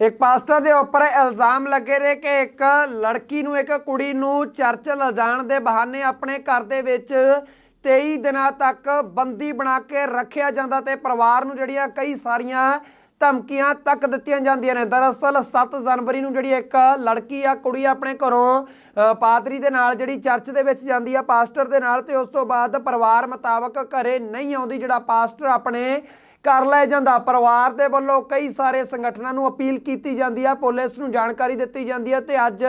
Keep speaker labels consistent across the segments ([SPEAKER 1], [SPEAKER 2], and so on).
[SPEAKER 1] ਇੱਕ ਪਾਸਟਰ ਦੇ ਉੱਪਰ ਇਲਜ਼ਾਮ ਲੱਗੇ ਨੇ ਕਿ ਇੱਕ ਲੜਕੀ ਨੂੰ, ਇੱਕ ਕੁੜੀ ਨੂੰ ਚਰਚ ਲਿਜਾਣ ਦੇ ਬਹਾਨੇ ਆਪਣੇ ਘਰ ਦੇ ਵਿੱਚ 23 ਦਿਨਾਂ ਤੱਕ ਬੰਦੀ ਬਣਾ ਕੇ ਰੱਖਿਆ ਜਾਂਦਾ ਤੇ ਪਰਿਵਾਰ ਨੂੰ ਜਿਹੜੀਆਂ ਕਈ ਸਾਰੀਆਂ ਧਮਕੀਆਂ ਤੱਕ ਦਿੱਤੀਆਂ ਜਾਂਦੀਆਂ ਨੇ। ਦਰਅਸਲ 7 ਜਨਵਰੀ ਨੂੰ ਜਿਹੜੀ ਇੱਕ ਲੜਕੀ ਆ, ਕੁੜੀ ਆਪਣੇ ਘਰੋਂ ਪਾਦਰੀ ਦੇ ਨਾਲ ਜਿਹੜੀ ਚਰਚ ਦੇ ਵਿੱਚ ਜਾਂਦੀ ਆ, ਪਾਸਟਰ ਦੇ ਨਾਲ ਤੇ ਉਸ ਤੋਂ ਬਾਅਦ ਪਰਿਵਾਰ ਮੁਤਾਬਕ ਘਰੇ ਨਹੀਂ ਆਉਂਦੀ, ਜਿਹੜਾ ਪਾਸਟਰ ਆਪਣੇ ਕਰ ਲੈ ਜਾਂਦਾ। ਪਰਿਵਾਰ ਦੇ ਵੱਲੋਂ ਕਈ ਸਾਰੇ ਸੰਗਠਨਾਂ ਨੂੰ ਅਪੀਲ ਕੀਤੀ ਜਾਂਦੀ ਹੈ ਪੁਲਿਸ ਨੂੰ ਜਾਣਕਾਰੀ ਦਿੱਤੀ ਜਾਂਦੀ ਹੈ ਤੇ ਅੱਜ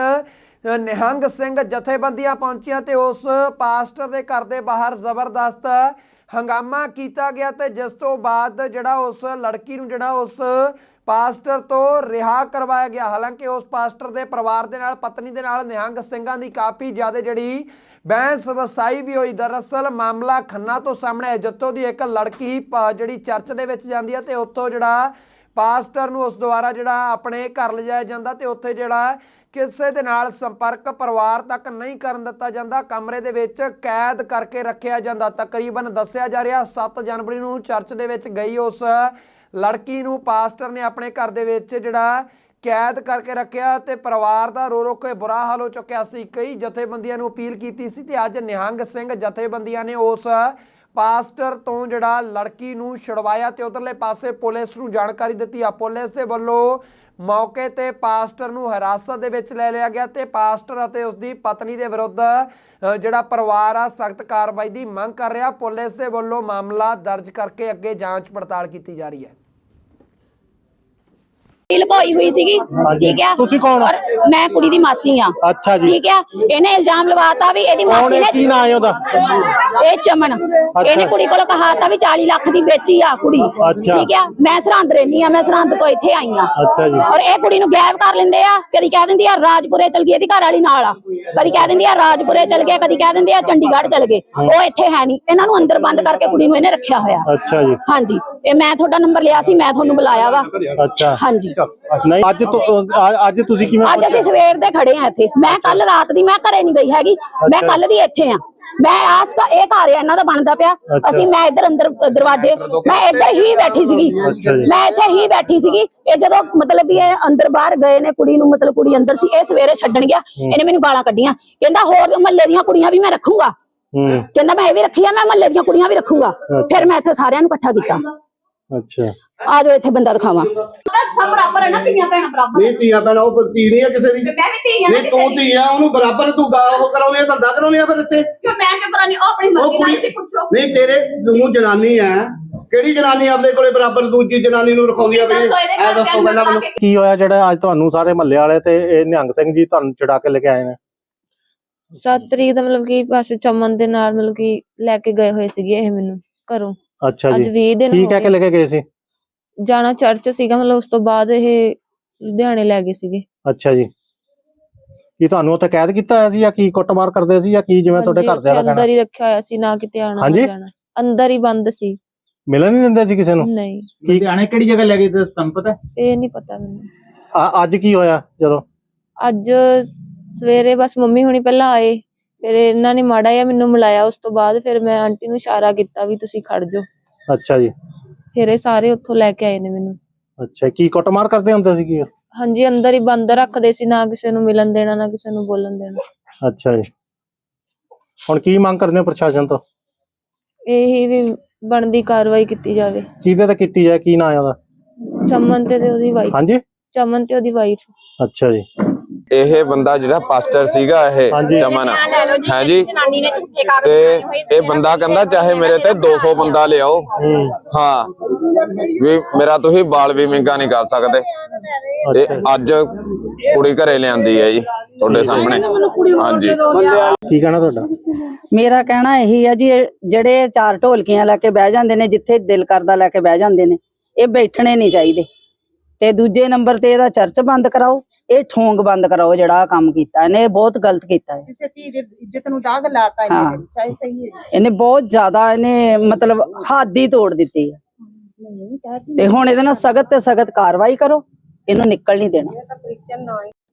[SPEAKER 1] ਨਿਹੰਗ ਸਿੰਘ ਜਥੇਬੰਦੀਆਂ ਪਹੁੰਚੀਆਂ ਤੇ ਉਸ ਪਾਸਟਰ ਦੇ ਘਰ ਦੇ ਬਾਹਰ ਜ਼ਬਰਦਸਤ ਹੰਗਾਮਾ ਕੀਤਾ ਗਿਆ ਤੇ ਜਿਸ ਤੋਂ ਬਾਅਦ ਜਿਹੜਾ ਉਸ ਲੜਕੀ ਨੂੰ ਜਿਹੜਾ ਉਸ ਪਾਸਟਰ ਤੋਂ ਰਿਹਾ ਕਰਵਾਇਆ ਗਿਆ। ਹਾਲਾਂਕਿ ਉਸ ਪਾਸਟਰ ਦੇ ਪਰਿਵਾਰ ਦੇ ਨਾਲ, ਪਤਨੀ ਦੇ ਨਾਲ ਨਿਹੰਗ ਸਿੰਘਾਂ ਦੀ ਕਾਫੀ ਜ਼ਿਆਦਾ ਜਿਹੜੀ ਬਹਿਸ ਵਸਾਈ ਵੀ ਹੋਈ। ਦਰਅਸਲ ਮਾਮਲਾ ਖੰਨਾ ਤੋਂ ਸਾਹਮਣੇ ਹੈ ਜਿੱਥੋਂ ਦੀ ਇੱਕ ਲੜਕੀ ਪ- ਜਿਹੜੀ ਚਰਚ ਦੇ ਵਿੱਚ ਜਾਂਦੀ ਹੈ ਤੇ ਉੱਥੋਂ ਜਿਹੜਾ ਪਾਸਟਰ ਨੂੰ ਉਸ ਦੁਆਰਾ ਜਿਹੜਾ ਆਪਣੇ ਘਰ ਲਿਜਾਇਆ ਜਾਂਦਾ ਤੇ ਉੱਥੇ ਜਿਹੜਾ ਕਿਸੇ ਦੇ ਨਾਲ ਸੰਪਰਕ ਪਰਿਵਾਰ ਤੱਕ ਨਹੀਂ ਕਰਨ ਦਿੱਤਾ ਜਾਂਦਾ, ਕਮਰੇ ਦੇ ਵਿੱਚ ਕੈਦ ਕਰਕੇ ਰੱਖਿਆ ਜਾਂਦਾ। ਤਕਰੀਬਨ ਦੱਸਿਆ ਜਾ ਰਿਹਾ 7 ਜਨਵਰੀ ਨੂੰ ਚਰਚ ਦੇ ਵਿੱਚ ਗਈ ਉਸ ਲੜਕੀ ਨੂੰ ਪਾਸਟਰ ਨੇ ਆਪਣੇ ਘਰ ਦੇ ਵਿੱਚ ਜਿਹੜਾ ਕੈਦ ਕਰਕੇ ਰੱਖਿਆ ਤੇ ਪਰਿਵਾਰ ਦਾ ਰੋ ਰੋ ਕੇ ਬੁਰਾ ਹਾਲ ਹੋ ਚੁੱਕਿਆ ਸੀ। ਕਈ ਜਥੇਬੰਦੀਆਂ ਨੂੰ ਅਪੀਲ ਕੀਤੀ ਸੀ ਤੇ ਅੱਜ ਨਿਹੰਗ ਸਿੰਘ ਜਥੇਬੰਦੀਆਂ ਨੇ ਉਸ ਪਾਸਟਰ ਤੋਂ ਜਿਹੜਾ ਲੜਕੀ ਨੂੰ ਛੁਡਵਾਇਆ ਤੇ ਉਧਰਲੇ ਪਾਸੇ ਪੁਲਿਸ ਨੂੰ ਜਾਣਕਾਰੀ ਦਿੱਤੀ। ਆ ਪੁਲਿਸ ਦੇ ਵੱਲੋਂ ਮੌਕੇ ਤੇ ਪਾਸਟਰ ਨੂੰ ਹਿਰਾਸਤ ਦੇ ਵਿੱਚ ਲੈ ਲਿਆ ਗਿਆ ਤੇ ਪਾਸਟਰ ਅਤੇ ਉਸ ਦੀ ਪਤਨੀ ਦੇ ਵਿਰੁੱਧ ਜਿਹੜਾ ਪਰਿਵਾਰ ਆ, ਸਖਤ ਕਾਰਵਾਈ ਦੀ ਮੰਗ ਕਰ ਰਿਹਾ। ਪੁਲਿਸ ਦੇ ਵੱਲੋਂ ਮਾਮਲਾ ਦਰਜ ਕਰਕੇ ਅੱਗੇ ਜਾਂਚ ਪੜਤਾਲ ਕੀਤੀ ਜਾ ਰਹੀ ਹੈ।
[SPEAKER 2] ਲੁਕੋਈ ਹੋਈ ਸੀਗੀ
[SPEAKER 3] ਹਾਂਜੀ।
[SPEAKER 2] ਠੀਕ ਹੈ
[SPEAKER 3] ਤੁਸੀਂ ਕੌਣ ਹੋ?
[SPEAKER 2] ਔਰ ਮੈਂ ਕੁੜੀ ਦੀ ਮਾਸੀ ਆ।
[SPEAKER 3] ਅੱਛਾ ਜੀ।
[SPEAKER 2] ਠੀਕ ਹੈ ਇਹਨੇ ਇਲਜ਼ਾਮ ਲਵਾਤਾ ਵੀ ਇਹਦੀ
[SPEAKER 3] ਕੌਣ
[SPEAKER 2] ਮਾਸੀ
[SPEAKER 3] ਹੈ
[SPEAKER 2] ਨੇ
[SPEAKER 3] ਕੀ ਨਾਂ ਹੈ ਉਹਦਾ?
[SPEAKER 2] ਇਹ ਚਮਨ। ਇਹਨੇ ਕੁੜੀ ਕੋਲ ਕਹਾਤਾ ਵੀ 40 ਲੱਖ ਦੀ ਵੇਚੀ ਆ ਕੁੜੀ।
[SPEAKER 3] ਅੱਛਾ।
[SPEAKER 2] ਠੀਕ ਹੈ ਮੈਂ ਸਰਹੰਦ ਰਹਿਨੀ ਆ ਮੈਂ ਸਰਹੰਦ ਤੋਂ ਇੱਥੇ ਆਈ ਆ।
[SPEAKER 3] ਅੱਛਾ ਜੀ।
[SPEAKER 2] ਔਰ ਇਹ ਕੁੜੀ ਨੂੰ ਗਾਇਬ ਕਰ ਲੈਂਦੇ ਆ ਕਦੀ ਕਹਿ ਦਿੰਦੀ ਆ ਰਾਜਪੁਰੇ ਚਲ ਗਈ ਇਹਦੀ ਘਰ ਵਾਲੀ ਨਾਲ ਆ। ਕਦੀ ਕਹਿ ਦਿੰਦੀ ਆ ਰਾਜਪੁਰੇ ਚਲ ਗਏ ਕਦੀ ਕਹਿ ਦਿੰਦੇ ਆ ਚੰਡੀਗੜ੍ਹ ਚਲ ਗਏ। ਉਹ ਇੱਥੇ ਹੈ ਨਹੀਂ। ਇਹਨਾਂ ਨੂੰ ਅੰਦਰ ਬੰਦ ਕਰਕੇ ਕੁੜੀ ਨੂੰ ਇਹਨੇ ਰੱਖਿਆ ਹੋਇਆ।
[SPEAKER 3] ਅੱਛਾ ਜੀ।
[SPEAKER 2] ਹਾਂਜੀ। ਇਹ ਮੈਂ ਤੁਹਾਡਾ ਨੰਬਰ ਲਿਆ ਸੀ ਮੈਂ ਤੁਹਾਨੂੰ ਬੁਲਾਇਆ ਵਾ।
[SPEAKER 3] ਅੱਛਾ।
[SPEAKER 2] ਹਾਂਜੀ।
[SPEAKER 3] ਨਹੀਂ ਅੱਜ ਤੋਂ ਅ- ਅੱਜ ਤੁਸੀਂ ਕਿਵੇਂ
[SPEAKER 2] ਅੱਜ ਅਸੀਂ ਸਵੇਰ ਦੇ ਖੜੇ ਆ ਇੱਥੇ। ਮੈਂ ਕੱਲ ਰਾਤ ਦੀ ਮੈਂ ਘਰੇ ਨਹੀਂ ਗਈ ਹੈਗੀ। ਮੈਂ। ਕੱਲ ਦੀ ਇੱਥੇ ਆ। ਮੈਂ ਆਸ ਕਾ ਇਹ ਘਰ ਆ ਇਹਨਾਂ ਦਾ ਬਣਦਾ ਪਿਆ।
[SPEAKER 3] ਅੱਛਾ।
[SPEAKER 2] ਅਸੀਂ ਮੈਂ ਇੱਧਰ ਅੰਦਰ ਦਰਵਾਜ਼ੇ ਮੈਂ ਇੱਧਰ ਹੀ ਬੈਠੀ ਸੀਗੀ।
[SPEAKER 3] ਅੱਛਾ ਜੀ।
[SPEAKER 2] ਮੈਂ ਇੱਥੇ ਹੀ ਬੈਠੀ ਸੀਗੀ। ਇਹ ਜਦੋਂ ਮਤਲਬ ਵੀ ਇਹ ਅੰਦਰ ਬਾਹਰ ਗਏ ਨੇ ਕੁੜੀ ਨੂੰ ਮਤਲਬ ਕੁੜੀ ਅੰਦਰ ਸੀ ਇਹ ਸਵੇਰੇ ਛੱਡਣ ਗਿਆ। ਇਹਨੇ ਮੈਨੂੰ ਗਾਲਾਂ ਕੱਢੀਆਂ। ਕਹਿੰਦਾ ਹੋਰ ਮਹੱਲੇ ਦੀਆਂ ਕੁੜੀਆਂ ਵੀ ਮੈਂ ਰੱਖੂੰਗਾ।
[SPEAKER 3] ਹੂੰ।
[SPEAKER 2] ਕਹਿੰਦਾ ਮੈਂ ਇਹ ਵੀ ਰੱਖੀ ਆ ਮੈਂ ਮਹੱਲੇ ਦੀਆਂ ਕੁੜੀਆਂ ਵੀ ਰੱਖੂੰਗਾ। ਫਿਰ ਮੈਂ ਇੱਥੇ ਸਾਰਿਆਂ ਨੂੰ ਇਕੱਠਾ ਕੀਤਾ।
[SPEAKER 3] ਅੱਛਾ।
[SPEAKER 2] ਆ ਜਾਓ ਇੱਥੇ ਬੰਦਾ ਦਿਖਾਵਾਂ।
[SPEAKER 4] ਸਭ ਬਰਾਬਰ ਹੈ ਨਾ ਧੀਆਂ ਭੈਣਾਂ ਬਰਾਬਰ
[SPEAKER 5] ਨਹੀਂ ਧੀਆ ਭੈਣਾ ਉਹ ਧੀ ਨਹੀਂ ਹੈ ਕਿਸੇ ਦੀ।
[SPEAKER 4] ਮੈਂ ਵੀ ਧੀਆਂ
[SPEAKER 5] ਨਹੀਂ ਤੂੰ ਧੀ ਆ ਉਹਨੂੰ ਬਰਾਬਰ ਤੂੰ ਗਾ ਉਹ ਕਰਾਉਣੀ ਆ ਧੰਦਾ ਕਰਾਉਣੀ ਆ ਫਿਰ ਇੱਥੇ।
[SPEAKER 4] ਮੈਂ ਕਿਉਂ ਕਰਾਨੀ ਉਹ ਆਪਣੀ
[SPEAKER 5] ਉਹ
[SPEAKER 4] ਮਰਜ਼ੀ ਨਾਲ
[SPEAKER 5] ਕੁੜੀ
[SPEAKER 4] ਸੀ ਪੁੱਛੋ।
[SPEAKER 5] ਨਹੀਂ ਤੇਰੇ ਤੂੰ ਜਨਾਨੀ ਆ ਕਿਹੜੀ ਜਨਾਨੀ ਆਪਦੇ ਕੋਲੇ ਬਰਾਬਰ ਦੂਜੀ ਜਨਾਨੀ ਨੂੰ ਰਖਾਉਂਦੀ ਆ
[SPEAKER 4] ਇਹਦੇ
[SPEAKER 5] ਐ ਦੱਸੋ ਪਹਿਲਾਂ ਮੈਨੂੰ।
[SPEAKER 3] ਕੀ। ਹੋਇਆ ਜਿਹੜਾ ਅੱਜ ਤੁਹਾਨੂੰ ਸਾਰੇ ਮਹੱਲੇ ਵਾਲੇ ਤੇ ਇਹ ਨਿਹੰਗ ਸਿੰਘ ਜੀ ਤੁਹਾਨੂੰ ਚੜਾ ਕੇ ਲੈ ਕੇ ਆਏ ਨੇ?
[SPEAKER 6] 7 ਤਰੀਕ ਦਾ ਮਤਲਬ ਕਿ ਬਸ ਚਮਨ ਦੇ ਨਾਲ ਮਤਲਬ ਕਿ ਲੈ ਕੇ ਗਏ ਹੋਏ ਸੀਗੇ ਇਹ ਮੈਨੂੰ ਘਰੋਂ।
[SPEAKER 3] ਅੱਛਾ
[SPEAKER 6] ਅੱਜ
[SPEAKER 3] ਜੀ
[SPEAKER 6] 20 ਦਿਨ
[SPEAKER 3] ਕੀ
[SPEAKER 6] ਹੋ
[SPEAKER 3] ਕਹਿ ਕੇ
[SPEAKER 6] ਗਏ।
[SPEAKER 3] ਲੈ ਕੇ ਗਏ ਸੀ?
[SPEAKER 6] ਜਾਣਾ ਚਰਚ ਸੀਗਾ ਮਤਲਬ ਉਸ ਤੋਂ ਬਾਅਦ ਇਹ ਲੁਧਿਆਣੇ ਲੈ ਗਏ ਸੀਗੇ।
[SPEAKER 3] ਅੱਛਾ ਜੀ। ਕੀ ਤੁਹਾਨੂੰ ਉੱਥੇ ਕੈਦ ਕੀਤਾ ਹੋਇਆ ਸੀ ਜਾਂ ਕੀ ਕੁੱਟਮਾਰ ਕਰਦੇ ਸੀ ਜਾਂ ਕੀ ਜਿਵੇਂ ਤੁਹਾਡੇ
[SPEAKER 6] ਹਾਂਜੀ,
[SPEAKER 3] ਘਰ ਦੇ
[SPEAKER 6] ਉੱਥੇ ਅੰਦਰ ਹੀ ਰੱਖਿਆ ਹੋਇਆ ਸੀ ਨਾ ਕਿਤੇ ਆਣਾ
[SPEAKER 3] ਹਾਂਜੀ?
[SPEAKER 6] ਨਾ ਜਾਣਾ। ਅੰਦਰ ਹੀ ਬੰਦ ਸੀ।
[SPEAKER 3] ਮਿਲਣ ਨਹੀਂ ਦਿੰਦੇ ਸੀ ਕਿਸੇ ਨੂੰ?
[SPEAKER 6] ਨਹੀਂ।
[SPEAKER 7] ਲੁਧਿਆਣੇ ਕਿਹੜੀ ਜਗ੍ਹਾ ਲੈ ਗਏ ਤੇ ਤੁਹਾਨੂੰ ਪਤਾ? ਹੈ?
[SPEAKER 6] ਇਹ ਨਹੀਂ ਪਤਾ ਮੈਨੂੰ।
[SPEAKER 3] ਆ- ਅੱਜ ਕੀ ਹੋਇਆ ਜਦੋਂ?
[SPEAKER 6] ਅੱਜ ਸਵੇਰੇ ਬਸ ਮੰਮੀ ਹੁਣੀ ਪਹਿਲਾਂ ਆਏ। ਫਿਰ ਇਹਨਾਂ ਨੇ ਮਾੜਾ ਜਿਹਾ ਮੈਨੂੰ ਮਿਲਾਇਆ ਉਸ ਤੋਂ ਬਾਅਦ ਫਿਰ ਮੈਂ ਆਂਟੀ ਨੂੰ ਇਸ਼ਾਰਾ ਕੀਤਾ ਵੀ ਤੁਸੀਂ ਖੜ ਜਾਓ।
[SPEAKER 3] ਅੱਛਾ ਜੀ।
[SPEAKER 6] ਫਿਰ ਇਹ ਸਾਰੇ ਉੱਥੋਂ ਲੈ ਕੇ ਆਏ ਨੇ ਮੈਨੂੰ।
[SPEAKER 3] ਅੱਛਾ ਕੀ ਕੁੱਟਮਾਰ ਕਰਦੇ ਹੁੰਦੇ ਸੀ ਕੀ?
[SPEAKER 6] ਹਾਂਜੀ ਅੰਦਰ ਹੀ ਬੰਦ ਰੱਖਦੇ ਸੀ ਨਾ ਕਿਸੇ ਨੂੰ ਮਿਲਣ ਦੇਣਾ ਨਾ ਕਿਸੇ ਨੂੰ ਬੋਲਣ ਦੇਣਾ।
[SPEAKER 3] ਅੱਛਾ ਜੀ। ਹੁਣ ਕੀ ਮੰਗ ਕਰਦੇ ਹੋ ਪ੍ਰਸ਼ਾਸਨ ਤੋਂ?
[SPEAKER 6] ਇਹੀ ਵੀ ਬਣਦੀ ਕਾਰਵਾਈ ਕੀਤੀ ਜਾਵੇ।
[SPEAKER 3] ਕਿਹਦੇ ਤੇ ਕੀਤੀ ਜਾਏ ਕੀ ਨਾਂ ਉਹਦਾ?
[SPEAKER 6] ਚਮਨ ਤੇ ਉਹਦੀ ਵਾਈਫ
[SPEAKER 3] ਹਾਂਜੀ?
[SPEAKER 6] ਚਮਨ ਤੇ ਉਹਦੀ ਵਾਈਫ
[SPEAKER 3] ਅੱਛਾ ਜੀ।
[SPEAKER 8] ਇਹ ਬੰਦਾ ਜਿਹੜਾ ਪਾਸਟਰ ਸੀਗਾ
[SPEAKER 3] ਹਾਂਜੀ।
[SPEAKER 8] ਇਹ ਚਮਨ ਹੈ ਜੀ
[SPEAKER 2] ਜਨਾਨੀ ਨੇ ਝੂਠੇ ਕਾਗਜ਼
[SPEAKER 8] ਤੇ ਇਹ ਬੰਦਾ ਕਹਿੰਦਾ ਚਾਹੇ ਮੇਰੇ ਤੇ 200 ਬੰਦਾ ਲਿਆਓ।
[SPEAKER 3] ਹੂੰ
[SPEAKER 8] ਹਾਂ। ਵੀ ਮੇਰਾ ਤੁਸੀਂ ਬਾਲ ਵੀ ਮਿੰਗਾ ਨਹੀਂ ਕਰ ਸਕਦੇ। ਤੇ ਅੱਜ ਕੁੜੀ ਘਰੇ ਲਿਆਂਦੀ ਹੈ ਜੀ ਤੁਹਾਡੇ ਸਾਹਮਣੇ। ਹਾਂਜੀ।
[SPEAKER 3] ਕੀ ਕਹਿਣਾ ਤੁਹਾਡਾ?
[SPEAKER 9] ਮੇਰਾ ਕਹਿਣਾ ਇਹੀ ਹੈ ਜੀ ਜਿਹੜੇ ਚਾਰ ਢੋਲਕੀਆਂ ਲੈ ਕੇ ਬਹਿ ਜਾਂਦੇ ਨੇ ਜਿੱਥੇ ਦਿਲ ਕਰਦਾ ਲੈ ਕੇ ਬਹਿ ਜਾਂਦੇ ਨੇ ਇਹ ਬੈਠਣੇ ਨਹੀਂ ਚਾਹੀਦੇ। ਤੇ ਦੂਜੇ ਨੰਬਰ ਤੇ ਇਹਦਾ ਚਰਚ ਬੰਦ ਕਰਾਓ ਇਹ ਠੋਂਗ ਬੰਦ ਕਰਾਓ ਜਿਹੜਾ ਕੰਮ ਕੀਤਾ ਇਹਨੇ ਇਹ ਬਹੁਤ ਗਲਤ ਕੀਤਾ ਹੈ।
[SPEAKER 10] ਕਿਸੇ ਧੀ ਦੀ ਇੱਜ਼ਤ ਨੂੰ ਦਾਗ ਲਾਤਾ ਇਹਨੇ ਚਾਹੇ ਸਹੀ ਹੈ
[SPEAKER 9] ਇਹਨੇ ਬਹੁਤ ਜ਼ਿਆਦਾ ਇਹਨੇ ਮਤਲਬ ਹੱਦ ਹੀ ਤੋੜ ਦਿੱਤੀ ਹੈ। ਤੇ ਹੁਣ ਇਹਦੇ ਨਾਲ ਸਖਤ ਤੇ ਸਖਤ ਕਾਰਵਾਈ ਕਰੋ ਇਹਨੂੰ ਨਿਕਲ ਨਹੀਂ ਦੇਣਾ।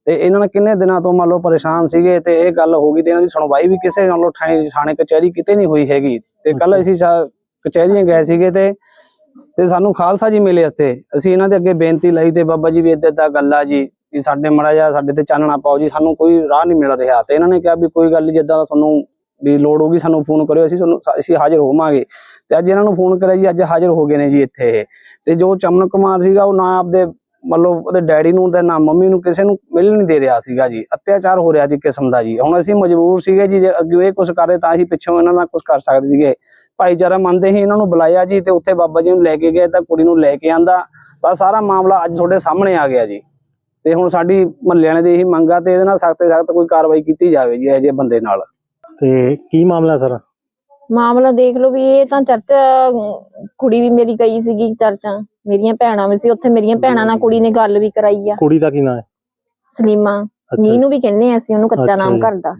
[SPEAKER 7] ਤੇ ਇਹਨਾਂ ਨੇ ਕਿੰਨੇ ਦਿਨਾਂ ਤੋਂ ਮੰਨ ਲਓ ਪਰੇਸ਼ਾਨ ਸੀਗੇ ਤੇ ਇਹ ਗੱਲ ਹੋ ਗਈ ਤੇ ਇਹਨਾਂ ਦੀ ਸੁਣਵਾਈ ਵੀ ਕਿਸੇ ਮੰਨ ਲਓ ਥਾਣੇ ਥਾਣੇ ਕਚਹਿਰੀ ਕਿਤੇ ਨਹੀਂ ਹੋਈ ਹੈਗੀ। ਤੇ ਕੱਲ। ਅਸੀਂ ਕਚਹਿਰੀਆਂ ਗਏ ਸੀਗੇ ਤੇ ਤੇ ਸਾਨੂੰ ਖਾਲਸਾ ਜੀ ਮਿਲੇ ਇੱਥੇ। ਅਸੀਂ ਇਹਨਾਂ ਦੇ ਅੱਗੇ ਬੇਨਤੀ ਲਈ ਤੇ ਬਾਬਾ ਜੀ ਵੀ ਇੱਦਾਂ ਏਦਾਂ ਗੱਲ ਆ ਜੀ, ਵੀ ਸਾਡੇ ਮੜਾ ਜਾ ਸਾਡੇ ਤੇ ਚਾਨਣਾ ਪਾਓ ਜੀ, ਸਾਨੂੰ ਕੋਈ ਰਾਹ ਨਹੀਂ ਮਿਲ ਰਿਹਾ। ਤੇ ਇਹਨਾਂ ਨੇ ਕਿਹਾ ਵੀ ਕੋਈ ਗੱਲ ਨਹੀਂ ਜਿੱਦਾਂ ਤੁਹਾਨੂੰ ਵੀ ਲੋੜ ਹੋਗੀ ਸਾਨੂੰ ਫੋਨ ਕਰਿਓ, ਅਸੀਂ ਤੁਹਾਨੂੰ ਅਸੀਂ ਹਾਜ਼ਰ ਹੋਵਾਂਗੇ। ਤੇ ਅੱਜ ਇਹਨਾਂ ਨੂੰ ਫੋਨ ਕਰਿਆ ਜੀ, ਅੱਜ ਹਾਜ਼ਰ ਹੋ ਗਏ ਨੇ ਜੀ ਇੱਥੇ ਇਹ। ਤੇ ਜੋ ਚਮਨ ਕੁਮਾਰ ਸੀਗਾ, ਉਹ ਨਾ ਆਪਦੇ ਮਤਲਬ ਉਹਦੇ ਡੈਡੀ ਨੂੰ ਤੇ ਨਾ ਮੰਮੀ ਨੂੰ ਕਿਸੇ ਨੂੰ ਮਿਲ ਨਹੀਂ ਦੇ ਰਿਹਾ ਸੀਗਾ ਜੀ ਅਤਿਆਚਾਰ ਹੋ ਰਿਹਾ ਸੀ ਕਿਸਮ ਦਾ ਜੀ। ਹੁਣ ਅਸੀਂ ਮਜਬੂਰ ਸੀਗੇ ਜੀ ਜੇ ਅੱਗੇ ਇਹ ਕੁਝ ਕਰਦੇ ਤਾਂ ਅਸੀਂ ਪਿੱਛੋਂ ਇਹਨਾਂ ਨਾਲ ਕੁਝ ਕਰ ਸਕਦੇ ਸੀਗੇ। ਭਾਈਚਾਰਾ ਮੰਨਦੇ ਹੀ ਇਹਨਾਂ ਨੂੰ ਬੁਲਾਇਆ ਜੀ ਤੇ ਉੱਥੇ ਬਾਬਾ ਜੀ ਨੂੰ ਲੈ ਕੇ ਗਏ ਤਾਂ ਕੁੜੀ ਨੂੰ ਲੈ ਕੇ ਆਂਦਾ। ਤਾਂ ਸਾਰਾ ਮਾਮਲਾ ਅੱਜ ਤੁਹਾਡੇ ਸਾਹਮਣੇ ਆ ਗਿਆ ਜੀ। ਤੇ ਹੁਣ ਸਾਡੀ ਮਹੱਲੇ ਵਾਲਿਆਂ ਦੀ ਇਹੀ ਮੰਗ ਆ ਤੇ ਇਹਦੇ ਨਾਲ ਸਖਤ ਸਖਤ ਕੋਈ ਕਾਰਵਾਈ ਕੀਤੀ ਜਾਵੇ ਜੀ ਇਹੋ ਜਿਹੇ ਬੰਦੇ ਨਾਲ।
[SPEAKER 3] ਤੇ ਕੀ ਮਾਮਲਾ ਸਰ?
[SPEAKER 11] ਮਾਮਲਾ ਦੇਖ ਲਓ ਵੀ ਇਹ ਤਾਂ ਚਰਚ ਕੁੜੀ ਵੀ ਮੇਰੀ ਗਈ ਸੀਗੀ ਚਰਚਾਂ। ਮੇਰੀਆਂ ਭੈਣਾਂ ਵੀ ਸੀ ਉੱਥੇ ਮੇਰੀਆਂ ਭੈਣਾਂ ਨਾਲ ਕੁੜੀ ਨੇ ਗੱਲ ਵੀ ਕਰਾਈ ਆ।
[SPEAKER 3] ਕੁੜੀ ਦਾ ਕੀ ਨਾਂ ਹੈ?
[SPEAKER 11] ਸਲੀਮਾ।
[SPEAKER 3] ਅੱਛਾ।
[SPEAKER 11] ਨੀ ਨੂੰ ਵੀ ਕਹਿੰਨੇ ਆ ਅਸੀਂ ਉਹਨੂੰ ਕੱਚਾ ਨਾਮ। ਕਰਦਾ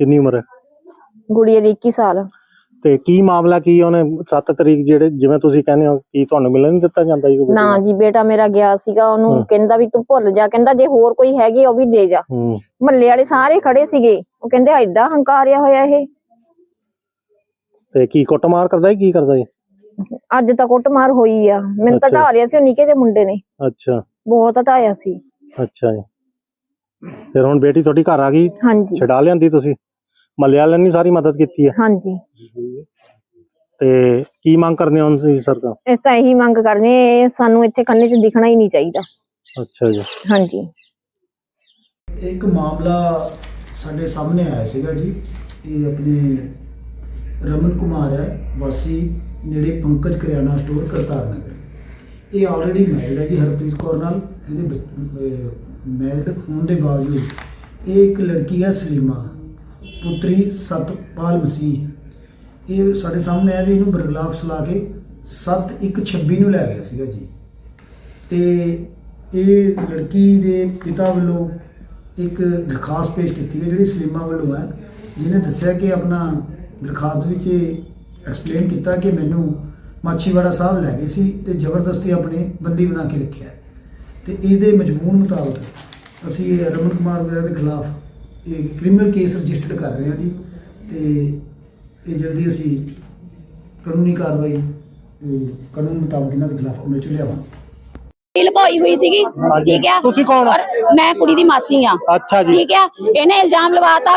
[SPEAKER 3] ਕਿੰਨੀ ਉਮਰ ਹੈ?
[SPEAKER 11] ਗੁੜੀਆ ਦੀ 21 ਸਾਲ।
[SPEAKER 3] ਤੇ ਕੀ ਮਾਮਲਾ ਕੀ ਉਹਨੇ 7 ਤਰੀਕ ਜਿਹੜੇ ਜਿਵੇਂ ਤੁਸੀਂ ਕਹਿੰਦੇ ਹੋ ਕੀ ਤੁਹਾਨੂੰ ਮਿਲਣ ਨਹੀਂ ਦਿੱਤਾ ਜਾਂਦਾ ਜੀ
[SPEAKER 11] ਨਾ? ਜੀ ਬੇਟਾ ਮੇਰਾ ਗਿਆ ਸੀਗਾ ਉਹਨੂੰ। ਕਹਿੰਦਾ ਵੀ ਤੂੰ ਭੁੱਲ ਜਾ ਕਹਿੰਦਾ ਜੇ ਹੋਰ ਕੋਈ ਹੈਗੀ ਉਹ ਵੀ ਦੇ ਜਾ।
[SPEAKER 3] ਹੂੰ।
[SPEAKER 11] ਮਹੱਲੇ ਵਾਲੇ ਸਾਰੇ ਖੜੇ ਸੀਗੇ ਉਹ ਕਹਿੰਦੇ ਐਡਾ ਹੰਕਾਰਿਆ ਹੋਇਆ ਇਹ।
[SPEAKER 3] ਤੇ ਕੀ ਕੁੱਟਮਾਰ ਕਰਦਾ ਹੈ ਕੀ ਕਰਦਾ ਜੀ?
[SPEAKER 11] ਅੱਜ ਤਾਂ ਕੁੱਟਮਾਰ ਹੋਈ ਆ। ਮੈਨੂੰ ਤਾਂ
[SPEAKER 3] ਅੱਛਾ।
[SPEAKER 11] ਢਾ ਲਿਆ ਸੀ ਉਹ ਨਿੱਕੇ ਜਿਹੇ ਮੁੰਡੇ ਨੇ।
[SPEAKER 3] ਅੱਛਾ।
[SPEAKER 11] ਬਹੁਤ ਹਟਾਇਆ ਸੀ।
[SPEAKER 3] ਅੱਛਾ ਜੀ। ਫਿਰ ਹੁਣ ਬੇਟੀ ਤੁਹਾਡੀ ਘਰ ਆ ਗਈ?
[SPEAKER 11] ਹਾਂਜੀ।
[SPEAKER 3] ਛਡਾ ਲਿਆਂਦੀ ਤੁਸੀਂ? ਮਹੱਲੇ ਵਾਲਿਆਂ ਨੇ ਸਾਰੀ ਮਦਦ ਕੀਤੀ ਹੈ
[SPEAKER 11] ਹਾਂਜੀ।
[SPEAKER 3] ਤੇ ਕੀ ਮੰਗ ਕਰਦੇ ਹੋ ਤੁਸੀਂ ਸਰਕਾਰ
[SPEAKER 11] ਇਸ ਤਾਂ ਇਹੀ ਮੰਗ ਕਰਨੀ ਇਹ ਸਾਨੂੰ ਇੱਥੇ ਕੰਨੇ 'ਚ ਦਿਖਣਾ ਹੀ ਨਹੀਂ ਚਾਹੀਦਾ।
[SPEAKER 3] ਅੱਛਾ ਜੀ।
[SPEAKER 11] ਹਾਂਜੀ।
[SPEAKER 12] ਇੱਕ ਮਾਮਲਾ ਸਾਡੇ ਸਾਹਮਣੇ ਆਇਆ ਸੀਗਾ ਜੀ ਇਹ ਆਪਣੇ ਰਮਨ ਕੁਮਾਰ ਹੈ, ਵਾਸੀ ਨੇੜੇ ਪੰਕਜ ਕਰਿਆਨਾ ਸਟੋਰ ਕਰਤਾਰ ਨਗਰ। ਇਹ ਆਲਰੇਡੀ ਮੈਰਿਡ ਹੈ ਜੀ ਹਰਪ੍ਰੀਤ ਕੌਰ ਨਾਲ, ਇਹਦੇ ਮੈਰਿਡ ਹੋਣ ਦੇ ਬਾਵਜੂਦ ਇਹ ਇੱਕ ਲੜਕੀ ਹੈ ਸਲੀਮਾ, ਪੁੱਤਰੀ ਸਤਪਾਲ ਮਸੀਹ। ਇਹ ਸਾਡੇ ਸਾਹਮਣੇ ਆਇਆ ਵੀ ਇਹਨੂੰ ਬਰਗਲਾਫ ਸਲਾ ਕੇ 7126 ਨੂੰ ਲੈ ਗਿਆ ਸੀਗਾ ਜੀ। ਤੇ ਇਹ ਲੜਕੀ ਦੇ ਪਿਤਾ ਵੱਲੋਂ ਇੱਕ ਦਰਖਾਸਤ ਪੇਸ਼ ਕੀਤੀ ਗਈ ਜਿਹੜੀ ਸਲੀਮਾ ਵੱਲੋਂ ਹੈ, ਜਿਹਨੇ ਦੱਸਿਆ ਕਿ ਆਪਣਾ ਦਰਖਾਸਤ ਵਿੱਚ ਐਕਸਪਲੇਨ ਕੀਤਾ ਕਿ ਮੈਨੂੰ ਮਾਛੀਵਾੜਾ ਸਾਹਿਬ ਲੈ ਗਏ ਸੀ ਤੇ ਜ਼ਬਰਦਸਤੀ ਆਪਣੇ ਬੰਦੀ ਬਣਾ ਕੇ ਰੱਖਿਆ। ਤੇ ਇਹਦੇ ਮਜਮੂਨ ਮੁਤਾਬਕ ਅਸੀਂ ਇਹ ਰਮਨ ਕੁਮਾਰ ਵਗੈਰਾ ਦੇ ਖਿਲਾਫ ਇਹ ਕ੍ਰਿਮੀਨਲ ਕੇਸ ਰਜਿਸਟਰਡ ਕਰ ਰਹੇ ਹਾਂ ਜੀ ਤੇ ਇਹ ਜਲਦੀ ਅਸੀਂ ਕਾਨੂੰਨੀ ਕਾਰਵਾਈ ਕਾਨੂੰਨ ਮੁਤਾਬਕ ਇਹਨਾਂ ਦੇ ਖਿਲਾਫ ਅਮਲ ਚ ਲਿਆਵਾਂਗੇ
[SPEAKER 2] ਲੁਕੋਈ ਹੋਈ ਸੀਗੀ। ਠੀਕ ਹੈ
[SPEAKER 3] ਤੁਸੀਂ ਕੌਣ?
[SPEAKER 2] ਔਰ ਮੈਂ ਕੁੜੀ ਦੀ ਮਾਸੀ ਆ
[SPEAKER 3] ਅੱਛਾ ਜੀ
[SPEAKER 2] ਠੀਕ ਹੈ ਇਹਨੇ ਇਲਜ਼ਾਮ ਲਵਾਤਾ